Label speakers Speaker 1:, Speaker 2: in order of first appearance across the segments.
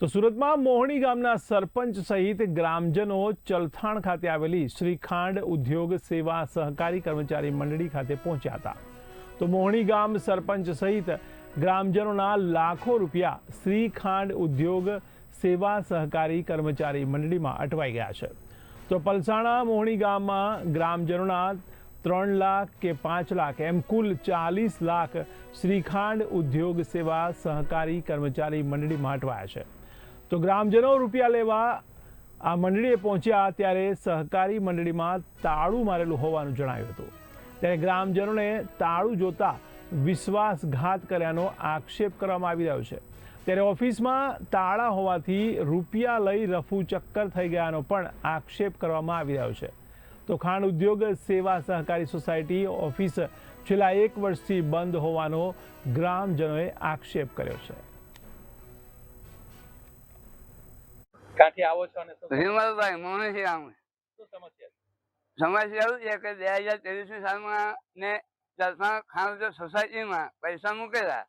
Speaker 1: તો સુરતમાં મોહણી ગામના સરપંચ સહિત ગ્રામજનો ચલથાણ ખાતે આવેલી શ્રીખાંડ ઉદ્યોગ સેવા સહકારી કર્મચારી મંડળી ખાતે પહોંચ્યા હતા. તો મોહણી ગામ સરપંચ સહિત ગ્રામજનોના લાખો રૂપિયા શ્રીખાંડ ઉદ્યોગ સેવા સહકારી કર્મચારી મંડળીમાં અટવાઈ ગયા છે. તો પલસાણા મોહણી ગામમાં ગ્રામજનોના ત્રણ લાખ કે પાંચ લાખ, એમ કુલ ચાલીસ લાખ શ્રીખાંડ ઉદ્યોગ સેવા સહકારી કર્મચારી મંડળી માટવાયા છે. તો ગ્રામજનો રૂપિયા લેવા આ મંડળીએ પહોંચ્યા ત્યારે સહકારી મંડળીમાં તાળું મારેલું હોવાનું જણાવ્યું હતું. ત્યારે ગ્રામજનોને તાળું જોતા વિશ્વાસઘાત કર્યાનો આક્ષેપ કરવામાં આવી રહ્યો છે. ત્યારે ઓફિસમાં તાળા હોવાથી રૂપિયા લઈ રફુ ચક્કર થઈ ગયાનો પણ આક્ષેપ કરવામાં આવી રહ્યો છે. તો ખાણ ઉદ્યોગ સેવા સહકારી સોસાયટી ઓફિસ છેલ્લા એક વર્ષથી બંધ હોવાનો ગ્રામજનોએ આક્ષેપ કર્યો છે.
Speaker 2: ક્યાંથી આવો છો અને શું
Speaker 3: વિમલભાઈ મોહનસિંહ આમ.
Speaker 2: શું સમસ્યા
Speaker 3: સમસ્યા એવું છે કે બે હજાર ત્રેવીસની સાલમાં ને ચલથાણ ખાણ સોસાયટીમાં પૈસા મૂકેલા.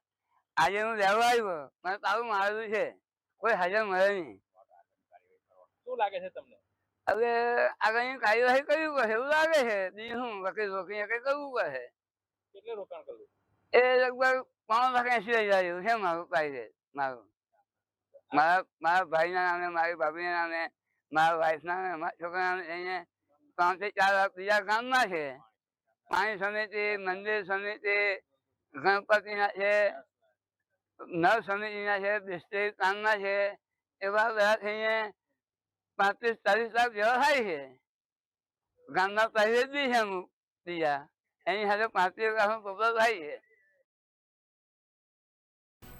Speaker 3: આજે હું લેવા આવ્યો મને તારું મારેલું છે. કોઈ હાજર મળે નહીં.
Speaker 2: શું લાગે છે તમને?
Speaker 3: હવે આગળની કાર્યવાહી કરવી પડશે એવું લાગે છે. બીજું શું વકીલ વકીલ કઈ કરવું પડશે
Speaker 2: કેટલે રોકાણ કરવું?
Speaker 3: એ લગભગ પાંચ લાખ એસી હજાર જેવું છે મારું પ્રાઇવેટ મારું. મારા મારા ભાઈના નામે મારી ભાભીના નામે મારા વાઈફના નામે મારા છોકરાના નામે લઈને ત્રણથી ચાર લાખ બીજા ગામના છે. પાણી સમિતિ મંદિર સમિતિ ગણપતિના છે નર સમિતિના છે ડિસ્ટ્રિક્ટ કામના છે એવા બધા થઈને પાંત્રીસ, ચાલીસ લાખ જેવા થાય છે. ગામના પ્રાઇવેટ બી છે અમુક બીજા એની સાથે પાંત્રીસ લાખનો પ્રોબ્લેમ થાય છે.